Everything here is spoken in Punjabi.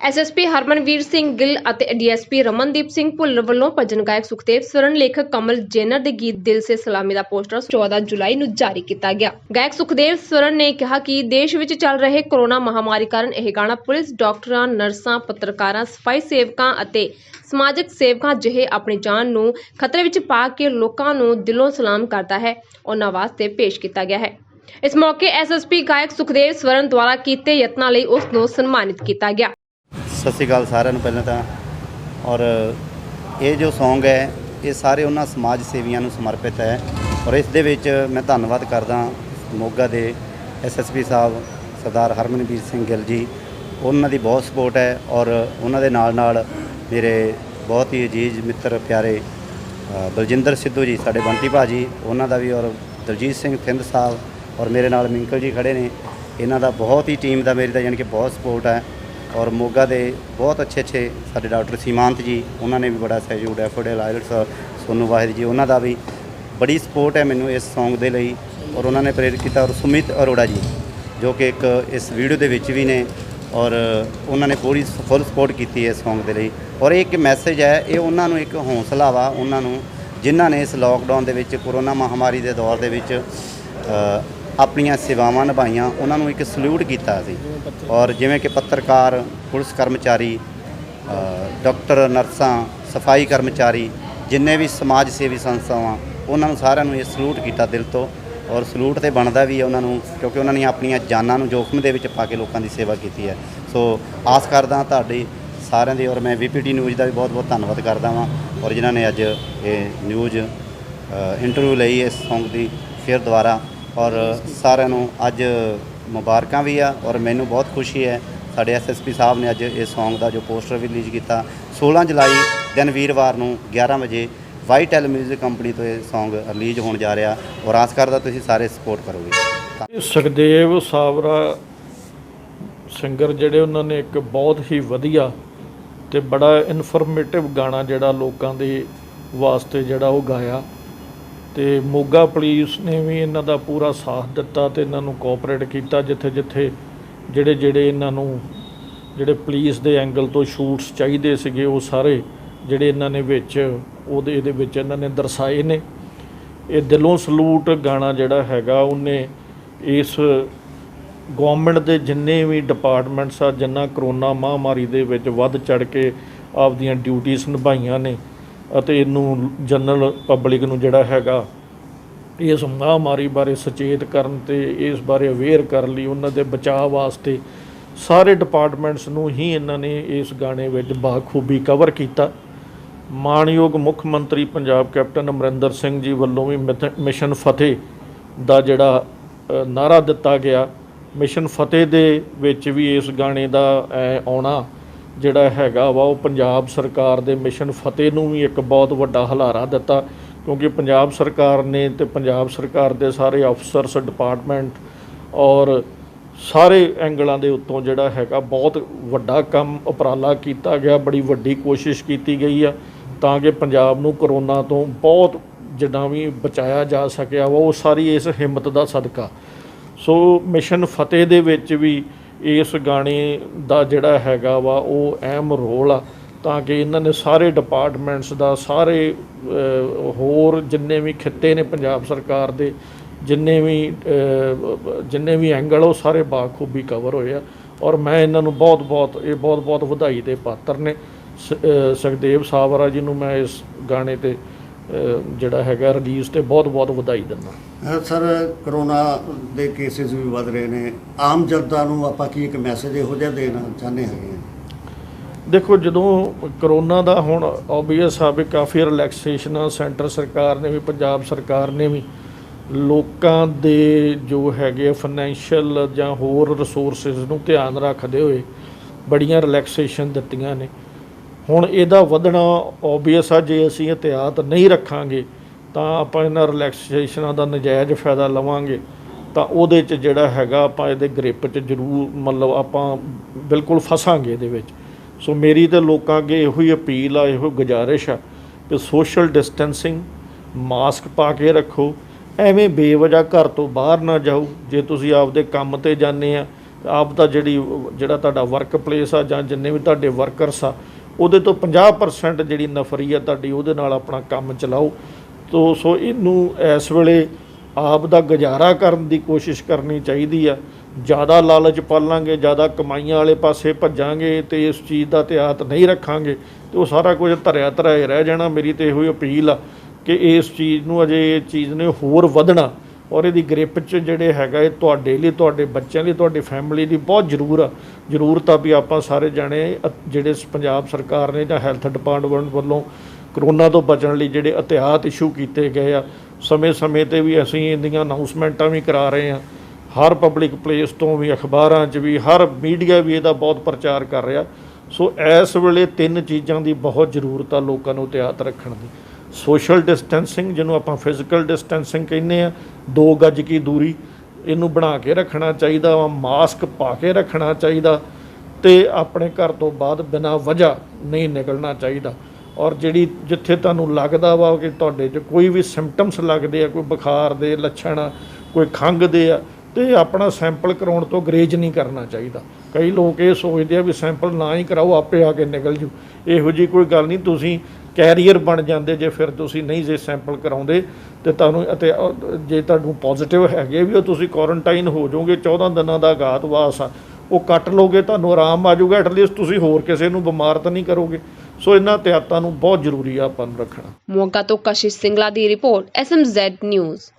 ਐਸਐਸਪੀ ਹਰਮਨਵੀਰ ਸਿੰਘ ਗਿੱਲ ਅਤੇ ਡੀਐਸਪੀ ਰਮਨਦੀਪ ਸਿੰਘ ਭੁੱਲਰ ਵੱਲੋਂ ਭਜਨ ਗਾਇਕ ਸੁਖਦੇਵ ਸਵਰਨ ਲੇਖਕ ਕਮਲ ਜੈਨਰ ਦੇ ਗੀਤ ਦਿਲ ਸੇ ਸਲਾਮੀ ਦਾ ਪੋਸਟਰ 14 ਜੁਲਾਈ ਨੂੰ ਜਾਰੀ ਕੀਤਾ ਗਿਆ। ਗਾਇਕ ਸੁਖਦੇਵ ਸਵਰਨ ਨੇ ਕਿਹਾ ਕਿ ਦੇਸ਼ ਵਿੱਚ ਚੱਲ ਰਹੇ ਕੋਰੋਨਾ ਮਹਾਮਾਰੀ ਕਾਰਨ ਇਹ ਗਾਣਾ ਪੁਲਿਸ, ਡਾਕਟਰਾਂ, ਨਰਸਾਂ, ਪੱਤਰਕਾਰਾਂ, ਸਫ਼ਾਈ ਸੇਵਕਾਂ ਅਤੇ ਸਮਾਜਿਕ ਸੇਵਕਾਂ ਜਿਹੇ ਆਪਣੀ ਜਾਨ ਨੂੰ ਖਤਰੇ ਵਿੱਚ ਪਾ ਕੇ ਲੋਕਾਂ ਨੂੰ ਦਿਲੋਂ ਸਲਾਮ ਕਰਦਾ ਹੈ, ਉਹਨਾਂ ਵਾਸਤੇ ਪੇਸ਼ ਕੀਤਾ ਗਿਆ ਹੈ। ਇਸ ਮੌਕੇ ਐਸਐਸਪੀ ਗਾਇਕ ਸੁਖਦੇਵ ਸਵਰਨ ਦੁਆਰਾ ਕੀਤੇ ਯਤਨਾਂ ਲਈ ਉਸ ਨੂੰ ਸਨਮਾਨਿਤ ਕੀਤਾ ਗਿਆ। ਸਤਿ ਸ਼੍ਰੀ ਅਕਾਲ ਸਾਰਿਆਂ ਨੂੰ ਪਹਿਲਾਂ ਤਾਂ। ਔਰ ਇਹ ਜੋ Song ਹੈ, ਇਹ ਸਾਰੇ ਉਹਨਾਂ ਸਮਾਜ ਸੇਵੀਆਂ ਨੂੰ ਸਮਰਪਿਤ ਹੈ। ਔਰ ਇਸ ਦੇ ਵਿੱਚ ਮੈਂ ਧੰਨਵਾਦ ਕਰਦਾ ਮੋਗਾ ਦੇ ਐਸਐਸਪੀ ਸਾਹਿਬ, ਸਰਦਾਰ ਹਰਮਨਵੀਰ ਸਿੰਘ ਗਿੱਲ ਜੀ। ਉਹਨਾਂ ਦੀ ਬਹੁਤ ਸਪੋਰਟ ਹੈ ਔਰ ਉਹਨਾਂ ਦੇ ਨਾਲ ਨਾਲ ਮੇਰੇ ਬਹੁਤ ਹੀ ਅਜੀਜ਼ ਮਿੱਤਰ ਪਿਆਰੇ ਬਲਜਿੰਦਰ ਸਿੱਧੂ ਜੀ, ਸਾਡੇ ਬੰਟੀ ਭਾਜੀ, ਉਹਨਾਂ ਦਾ ਵੀ ਔਰ ਦਲਜੀਤ ਸਿੰਘ ਥਿੰਦ ਸਾਹਿਬ ਔਰ ਮੇਰੇ ਨਾਲ ਮਿੰਕਲ ਜੀ ਖੜੇ ਨੇ। ਇਹਨਾਂ ਦਾ ਬਹੁਤ ਹੀ ਟੀਮ ਦਾ ਮੇਰੀ ਤਾਂ ਯਾਨੀ ਕਿ ਬਹੁਤ ਸਪੋਰਟ ਹੈ। ਔਰ ਮੋਗਾ ਦੇ ਬਹੁਤ ਅੱਛੇ ਅੱਛੇ ਸਾਡੇ ਡਾਕਟਰ ਸੀਮਾਂਤ ਜੀ, ਉਹਨਾਂ ਨੇ ਵੀ ਬੜਾ ਸਹਿਯੋਗ ਐਫੋਰਡਲ ਆਇਲਟਸ ਸੋਨੂ ਵਾਹਿਦ ਜੀ, ਉਹਨਾਂ ਦਾ ਵੀ ਬੜੀ ਸਪੋਰਟ ਹੈ ਮੈਨੂੰ ਇਸ Song ਦੇ ਲਈ ਔਰ ਉਹਨਾਂ ਨੇ ਪ੍ਰੇਰਿਤ ਕੀਤਾ ਔਰ ਸੁਮਿਤ ਅਰੋੜਾ ਜੀ, ਜੋ ਕਿ ਇੱਕ ਇਸ ਵੀਡੀਓ ਦੇ ਵਿੱਚ ਵੀ ਨੇ ਔਰ ਉਹਨਾਂ ਨੇ ਪੂਰੀ ਫੁੱਲ ਸਪੋਰਟ ਕੀਤੀ ਹੈ ਇਸ Song ਦੇ ਲਈ ਔਰ ਇਹ ਇੱਕ ਮੈਸੇਜ ਹੈ, ਇਹ ਉਹਨਾਂ ਨੂੰ ਇੱਕ ਹੌਸਲਾ ਵਾ, ਉਹਨਾਂ ਨੂੰ ਜਿਨ੍ਹਾਂ ਨੇ ਇਸ ਲੋਕਡਾਊਨ ਦੇ ਵਿੱਚ ਕੋਰੋਨਾ ਮਹਾਮਾਰੀ ਦੇ ਦੌਰ ਦੇ ਵਿੱਚ ਆਪਣੀਆਂ ਸੇਵਾਵਾਂ ਨਿਭਾਈਆਂ, ਉਹਨਾਂ ਨੂੰ ਇੱਕ ਸਲੂਟ ਕੀਤਾ ਸੀ। ਔਰ ਜਿਵੇਂ ਕਿ ਪੱਤਰਕਾਰ, ਪੁਲਿਸ ਕਰਮਚਾਰੀ ਡਾਕਟਰ, ਨਰਸਾਂ, ਸਫ਼ਾਈ ਕਰਮਚਾਰੀ, ਜਿੰਨੇ ਵੀ ਸਮਾਜ ਸੇਵੀ ਸੰਸਥਾਵਾਂ, ਉਹਨਾਂ ਨੂੰ ਸਾਰਿਆਂ ਨੂੰ ਇਹ ਸਲੂਟ ਕੀਤਾ ਦਿਲ ਤੋਂ। ਔਰ ਸਲੂਟ ਤੇ ਬਣਦਾ ਵੀ ਹੈ ਉਹਨਾਂ ਨੂੰ, ਕਿਉਂਕਿ ਉਹਨਾਂ ਨੇ ਆਪਣੀਆਂ ਜਾਨਾਂ ਨੂੰ ਜੋਖਮ ਦੇ ਵਿੱਚ ਪਾ ਕੇ ਲੋਕਾਂ ਦੀ ਸੇਵਾ ਕੀਤੀ ਹੈ। ਸੋ ਆਸ ਕਰਦਾ ਤੁਹਾਡੀ ਸਾਰਿਆਂ ਦੀ, ਔਰ ਮੈਂ ਵੀਪੀਟੀ ਨਿਊਜ਼ ਦਾ ਵੀ ਬਹੁਤ ਬਹੁਤ ਧੰਨਵਾਦ ਕਰਦਾ ਵਾਂ। ਔਰ ਜਿਨ੍ਹਾਂ ਨੇ ਅੱਜ ਇਹ ਨਿਊਜ਼ ਇੰਟਰਵਿਊ ਲਈ ਇਸ ਸੌਂਗ ਦੀ, ਫਿਰ ਦੁਬਾਰਾ ਔਰ ਸਾਰਿਆਂ ਨੂੰ ਅੱਜ ਮੁਬਾਰਕਾਂ ਵੀ ਆ ਔਰ ਮੈਨੂੰ ਬਹੁਤ ਖੁਸ਼ੀ ਹੈ, ਸਾਡੇ ਐਸਐਸਪੀ ਸਾਹਿਬ ਨੇ ਅੱਜ ਇਸ Song ਦਾ ਜੋ ਪੋਸਟਰ ਵੀ ਰਿਲੀਜ਼ ਕੀਤਾ 16 ਜੁਲਾਈ ਦਿਨ ਵੀਰਵਾਰ ਨੂੰ 11 ਵਜੇ ਵਾਈਟੈਲ 뮤직 ਕੰਪਨੀ ਤੋਂ ਇਹ Song ਰਿਲੀਜ਼ ਹੋਣ ਜਾ ਰਿਹਾ ਔਰ ਆਸ ਕਰਦਾ ਤੁਸੀਂ ਸਾਰੇ ਸਪੋਰਟ ਕਰੋਗੇ। ਸੁਖਦੇਵ ਸਾਵਰਾ ਸਿੰਗਰ ਜਿਹੜੇ ਉਹਨਾਂ ਨੇ ਇੱਕ ਬਹੁਤ ਹੀ ਵਧੀਆ ਤੇ ਬੜਾ ਇਨਫੋਰਮੇਟਿਵ ਗਾਣਾ ਜਿਹੜਾ ਲੋਕਾਂ ਦੇ ਵਾਸਤੇ ਜਿਹੜਾ ਉਹ ਗਾਇਆ। ਤੇ ਮੋਗਾ ਪੁਲਿਸ ਨੇ ਵੀ ਇਹਨਾਂ ਦਾ ਪੂਰਾ ਸਾਥ ਦਿੱਤਾ ਤੇ ਇਹਨਾਂ ਨੂੰ ਕੋਆਪਰੇਟ ਕੀਤਾ ਜਿੱਥੇ ਜਿੱਥੇ ਜਿਹੜੇ ਜਿਹੜੇ ਇਹਨਾਂ ਨੂੰ ਜਿਹੜੇ ਪੁਲਿਸ ਦੇ ਐਂਗਲ ਤੋਂ ਸ਼ੂਟਸ ਚਾਹੀਦੇ ਸੀਗੇ, ਉਹ ਸਾਰੇ ਜਿਹੜੇ ਇਹਨਾਂ ਨੇ ਵਿੱਚ, ਉਹਦੇ ਇਹਦੇ ਵਿੱਚ ਇਹਨਾਂ ਨੇ ਦਰਸਾਏ ਨੇ। ਇਹ ਦਿਲੋਂ ਸਲੂਟ ਗਾਣਾ ਜਿਹੜਾ ਹੈਗਾ, ਉਹਨੇ ਇਸ ਗਵਰਨਮੈਂਟ ਦੇ ਜਿੰਨੇ ਵੀ ਡਿਪਾਰਟਮੈਂਟਸ ਆ, ਜਿੰਨਾ ਕਰੋਨਾ ਮਹਾਮਾਰੀ ਦੇ ਵਿੱਚ ਵੱਧ ਚੜ ਕੇ ਆਪਦੀਆਂ ਡਿਊਟੀਆਂ ਨਿਭਾਈਆਂ ਨੇ ਅਤੇ ਇਹਨੂੰ ਜਨਰਲ ਪਬਲਿਕ ਨੂੰ ਜਿਹੜਾ ਹੈਗਾ ਇਸ ਮਹਾਮਾਰੀ ਬਾਰੇ ਸੁਚੇਤ ਕਰਨ ਤੇ ਇਸ ਬਾਰੇ ਅਵੇਅਰ ਕਰਨ ਲਈ ਉਹਨਾਂ ਦੇ ਬਚਾਅ ਵਾਸਤੇ ਸਾਰੇ ਡਿਪਾਰਟਮੈਂਟਸ ਨੂੰ ਹੀ ਇਹਨਾਂ ਨੇ ਇਸ ਗਾਣੇ ਵਿੱਚ ਬਾਖੂਬੀ ਕਵਰ ਕੀਤਾ। ਮਾਣਯੋਗ ਮੁੱਖ ਮੰਤਰੀ ਪੰਜਾਬ ਕੈਪਟਨ ਅਮਰਿੰਦਰ ਸਿੰਘ ਜੀ ਵੱਲੋਂ ਵੀ ਮਿਥ- ਮਿਸ਼ਨ ਫਤਿਹ ਦਾ ਜਿਹੜਾ ਅ, ਨਾਰਾ ਦਿੱਤਾ ਗਿਆ। ਮਿਸ਼ਨ ਫਤਿਹ ਦੇ ਵਿੱਚ ਵੀ ਇਸ ਗਾਣੇ ਦਾ ਆਉਣਾ ਜਿਹੜਾ ਹੈਗਾ ਵਾ, ਉਹ ਪੰਜਾਬ ਸਰਕਾਰ ਦੇ ਮਿਸ਼ਨ ਫਤਿਹ ਨੂੰ ਵੀ ਇੱਕ ਬਹੁਤ ਵੱਡਾ ਹਲਾਰਾ ਦਿੱਤਾ, ਕਿਉਂਕਿ ਪੰਜਾਬ ਸਰਕਾਰ ਨੇ ਤੇ ਪੰਜਾਬ ਸਰਕਾਰ ਦੇ ਸਾਰੇ ਅਫਸਰਸ ਡਿਪਾਰਟਮੈਂਟ ਔਰ ਸਾਰੇ ਐਂਗਲਾਂ ਦੇ ਉੱਤੋਂ ਜਿਹੜਾ ਹੈਗਾ ਬਹੁਤ ਵੱਡਾ ਕੰਮ ਉਪਰਾਲਾ ਕੀਤਾ ਗਿਆ, ਬੜੀ ਵੱਡੀ ਕੋਸ਼ਿਸ਼ ਕੀਤੀ ਗਈ ਆ, ਤਾਂ ਕਿ ਪੰਜਾਬ ਨੂੰ ਕਰੋਨਾ ਤੋਂ ਬਹੁਤ ਜਿੱਦਾਂ ਵੀ ਬਚਾਇਆ ਜਾ ਸਕਿਆ ਵਾ, ਉਹ ਸਾਰੀ ਇਸ ਹਿੰਮਤ ਦਾ ਸਦਕਾ। ਸੋ ਮਿਸ਼ਨ ਫਤਿਹ ਦੇ ਵਿੱਚ ਵੀ ਇਸ ਗਾਣੇ ਦਾ ਜਿਹੜਾ ਹੈਗਾ ਵਾ, ਉਹ ਅਹਿਮ ਰੋਲ ਆ। ਤਾਂ ਕਿ ਇਹਨਾਂ ਨੇ ਸਾਰੇ ਡਿਪਾਰਟਮੈਂਟਸ ਦਾ, ਸਾਰੇ ਹੋਰ ਜਿੰਨੇ ਵੀ ਖਿੱਤੇ ਨੇ ਪੰਜਾਬ ਸਰਕਾਰ ਦੇ, ਜਿੰਨੇ ਵੀ ਜਿੰਨੇ ਵੀ ਐਂਗਲ ਉਹ ਸਾਰੇ ਬਾਖੂਬੀ ਕਵਰ ਹੋਏ ਆ। ਔਰ ਮੈਂ ਇਹਨਾਂ ਨੂੰ ਬਹੁਤ ਬਹੁਤ, ਇਹ ਬਹੁਤ ਬਹੁਤ ਵਧਾਈ ਦੇ ਪਾਤਰ ਨੇ। ਸ- ਸੁਖਦੇਵ ਸਾਵਰਾ ਜੀ ਨੂੰ ਮੈਂ ਇਸ ਗਾਣੇ ਤੇ ਜਿਹੜਾ ਹੈਗਾ ਰਿਲੀਜ਼ ਤੇ ਬਹੁਤ ਬਹੁਤ ਵਧਾਈ ਦਿੰਦਾ। ਸਰ ਕਰੋਨਾ ਦੇ ਕੇਸਿਸ ਵੀ ਵਧ ਰਹੇ ਨੇ। ਆਮ ਜਨਤਾ ਨੂੰ ਆਪਾਂ ਕੀ ਇੱਕ ਮੈਸੇਜ ਇਹੋ ਜਿਹਾ ਦੇਣਾ ਚਾਹੁੰਦੇ ਹੈਗੇ ਹਾਂ ਦੇਖੋ ਜਦੋਂ ਕਰੋਨਾ ਦਾ ਹੁਣ ਆਬਵੀਅਸ ਆ ਵੀ ਕਾਫੀ ਰਿਲੈਕਸੇਸ਼ਨ ਸੈਂਟਰ ਸਰਕਾਰ ਨੇ ਵੀ ਪੰਜਾਬ ਸਰਕਾਰ ਨੇ ਵੀ ਲੋਕਾਂ ਦੇ ਜੋ ਹੈਗੇ ਫਾਈਨੈਂਸ਼ੀਅਲ ਜਾਂ ਹੋਰ ਰਿਸੋਰਸਸ ਨੂੰ ਧਿਆਨ ਰੱਖਦੇ ਹੋਏ ਬੜੀਆਂ ਰਿਲੈਕਸੇਸ਼ਨ ਦਿੱਤੀਆਂ ਨੇ। ਹੁਣ ਇਹਦਾ ਵਧਣਾ ਆਬਵੀਅਸ ਆ, ਜੇ ਅਸੀਂ ਇhtiyਾਤ ਨਹੀਂ ਰੱਖਾਂਗੇ, ਤਾਂ ਆਪਾਂ ਇਹਨਾਂ ਰਿਲੈਕਸੇਸ਼ਨਾਂ ਦਾ ਨਜਾਇਜ਼ ਫਾਇਦਾ ਲਵਾਂਗੇ। ਤਾਂ ਉਹਦੇ 'ਚ ਜਿਹੜਾ ਹੈਗਾ, ਆਪਾਂ ਇਹਦੇ ਗ੍ਰਿਪ 'ਚ ਜ਼ਰੂਰ ਮਤਲਬ ਆਪਾਂ ਬਿਲਕੁਲ ਫਸਾਂਗੇ ਇਹਦੇ ਵਿੱਚ। ਸੋ ਮੇਰੀ ਤੇ ਲੋਕਾਂ ਅੱਗੇ ਇਹੋ ਹੀ ਅਪੀਲ ਆ, ਇਹੋ ਗੁਜ਼ਾਰਿਸ਼ ਆ ਕਿ ਸੋਸ਼ਲ ਡਿਸਟੈਂਸਿੰਗ ਮਾਸਕ ਪਾ ਕੇ ਰੱਖੋ। ਐਵੇਂ ਬੇਵਜ੍ਹਾ ਘਰ ਤੋਂ ਬਾਹਰ ਨਾ ਜਾਓ। ਜੇ ਤੁਸੀਂ ਆਪਦੇ ਕੰਮ ਤੇ ਜਾਂਦੇ ਆ, ਆਪ ਦਾ ਜਿਹੜੀ, ਜਿਹੜਾ ਤੁਹਾਡਾ ਵਰਕ ਪਲੇਸ ਆ ਜਾਂ ਜਿੰਨੇ ਵੀ ਤੁਹਾਡੇ ਵਰਕਰਸ ਆ ਉਹਦੇ ਤੋਂ 50% ਜਿਹੜੀ ਨਫਰੀ ਆ ਤੁਹਾਡੀ, ਉਹਦੇ ਨਾਲ ਆਪਣਾ ਕੰਮ ਚਲਾਓ। ਤੋ, ਸੋ ਇਹਨੂੰ ਇਸ ਵੇਲੇ ਆਪ ਦਾ ਗੁਜ਼ਾਰਾ ਕਰਨ ਦੀ ਕੋਸ਼ਿਸ਼ ਕਰਨੀ ਚਾਹੀਦੀ ਆ। ਜ਼ਿਆਦਾ ਲਾਲਚ ਪਾਲਾਂਗੇ, ਜ਼ਿਆਦਾ ਕਮਾਈਆਂ ਵਾਲੇ ਪਾਸੇ ਭੱਜਾਂਗੇ ਤੇ ਇਸ ਚੀਜ਼ ਦਾ ਧਿਆਤ ਨਹੀਂ ਰੱਖਾਂਗੇ, ਤੇ ਉਹ ਸਾਰਾ ਕੁਝ ਧਰਿਆ ਧਰਿਆ ਰਹਿ ਜਾਣਾ। ਮੇਰੀ ਤੇ ਇਹੋ ਹੀ ਅਪੀਲ ਆ ਕਿ ਇਸ ਚੀਜ਼ ਨੂੰ ਅਜੇ ਇਹ ਚੀਜ਼ ਨੇ ਹੋਰ ਵਧਣਾ। ਔਰ ਇਹਦੀ ਗ੍ਰਿਪ 'ਚ ਜਿਹੜੇ ਹੈਗਾ ਇਹ ਤੁਹਾਡੇ ਲਈ, ਤੁਹਾਡੇ ਬੱਚਿਆਂ ਲਈ, ਤੁਹਾਡੀ ਫੈਮਿਲੀ ਲਈ ਬਹੁਤ ਜ਼ਰੂਰ ਆ। ਜ਼ਰੂਰਤ ਆ ਵੀ ਆਪਾਂ ਸਾਰੇ ਜਾਣੇ ਜਿਹੜੇ ਪੰਜਾਬ ਸਰਕਾਰ ਨੇ ਜਾਂ ਹੈਲਥ ਡਿਪਾਰਟਮੈਂਟ ਵੱਲੋਂ ਕਰੋਨਾ ਤੋਂ ਬਚਣ ਲਈ ਜਿਹੜੇ ਅਹਤਿਆਤ ਇਸ਼ੂ ਕੀਤੇ ਗਏ ਆ, ਸਮੇਂ-ਸਮੇਂ ਤੇ ਵੀ ਅਸੀਂ ਇਹਦੀਆਂ ਅਨਾਉਂਸਮੈਂਟਾਂ ਵੀ ਕਰਾ ਰਹੇ ਆ। ਹਰ ਪਬਲਿਕ ਪਲੇਸ ਤੋਂ ਵੀ, ਅਖਬਾਰਾਂ 'ਚ ਵੀ, ਹਰ ਮੀਡੀਆ ਵੀ ਇਹਦਾ ਬਹੁਤ ਪ੍ਰਚਾਰ ਕਰ ਰਿਹਾ। ਸੋ ਇਸ ਵੇਲੇ ਤਿੰਨ ਚੀਜ਼ਾਂ ਦੀ ਬਹੁਤ ਜ਼ਰੂਰਤ ਆ ਲੋਕਾਂ ਨੂੰ ਇਤਿਆਤ ਰੱਖਣ ਦੀ। ਸੋਸ਼ਲ ਡਿਸਟੈਂਸਿੰਗ, ਜਿਹਨੂੰ ਆਪਾਂ ਫਿਜ਼ੀਕਲ ਡਿਸਟੈਂਸਿੰਗ ਕਹਿੰਦੇ ਆ 2 ਗਜ ਕੀ ਦੂਰੀ, ਇਹਨੂੰ ਬਣਾ ਕੇ ਰੱਖਣਾ ਚਾਹੀਦਾ ਵਾ ਮਾਸਕ ਪਾ ਕੇ ਰੱਖਣਾ ਚਾਹੀਦਾ, ਤੇ ਆਪਣੇ ਘਰ ਤੋਂ ਬਾਅਦ ਬਿਨਾਂ ਵਜ੍ਹਾ ਨਹੀਂ ਨਿਕਲਣਾ ਚਾਹੀਦਾ। ਔਰ ਜਿਹੜੀ ਜਿੱਥੇ ਤੁਹਾਨੂੰ ਲੱਗਦਾ ਵਾ ਕਿ ਤੁਹਾਡੇ 'ਚ ਕੋਈ ਵੀ ਸਿੰਪਟਮਸ ਲੱਗਦੇ ਆ, ਕੋਈ ਬੁਖਾਰ ਦੇ ਲੱਛਣ ਆ, ਕੋਈ ਖੰਘ ਦੇ ਆ ਤੇ ਆਪਣਾ ਸੈਂਪਲ ਕਰਾਉਣ ਤੋਂ ਗਰੇਜ ਨਹੀਂ ਕਰਨਾ ਚਾਹੀਦਾ। ਕਈ ਲੋਕ ਇਹ ਸੋਚਦੇ ਆ ਵੀ ਸੈਂਪਲ ਨਾ ਹੀ ਕਰਾਓ, ਆਪੇ ਆ ਕੇ ਨਿਕਲ ਜੂ। ਇਹੋ ਜੀ ਕੋਈ ਗੱਲ ਨਹੀਂ, ਤੁਸੀਂ ਕੈਰੀਅਰ ਬਣ ਜਾਂਦੇ ਜੇ ਫਿਰ ਤੁਸੀਂ ਨਹੀਂ ਜੇ ਸੈਂਪਲ ਕਰਾਉਂਦੇ ਤੇ ਤੁਹਾਨੂੰ ਅਤੇ ਜੇ ਤੁਹਾਨੂੰ ਪੋਜ਼ਿਟਿਵ ਹੈਗੇ ਵੀ ਉਹ ਤੁਸੀਂ ਕੁਆਰੰਟਾਈਨ ਹੋ ਜਾਓਗੇ 14 ਦਿਨਾਂ ਦਾ ਅਗਾਤਵਾਸ ਆ। ਉਹ ਕੱਟ ਲੋਗੇ ਤੁਹਾਨੂੰ ਆਰਾਮ ਆ ਜਾਊਗਾ ਐਟਲੀਸਟ ਤੁਸੀਂ ਹੋਰ ਕਿਸੇ ਨੂੰ ਬਿਮਾਰ ਤਾਂ ਨਹੀਂ ਕਰੋਗੇ। ਸੋ ਇਹਨਾਂ ਤਿਆਤਾਂ ਨੂੰ ਬਹੁਤ ਜ਼ਰੂਰੀ ਆ ਆਪਾਂ ਨੂੰ ਰੱਖਣਾ। ਮੋਗਾ ਤੋਂ ਕਸ਼ਿਸ਼ ਸਿੰਗਲਾ ਦੀ ਰਿਪੋਰਟ ਐਸਐਮਜ਼ੈਡ ਨਿਊਜ਼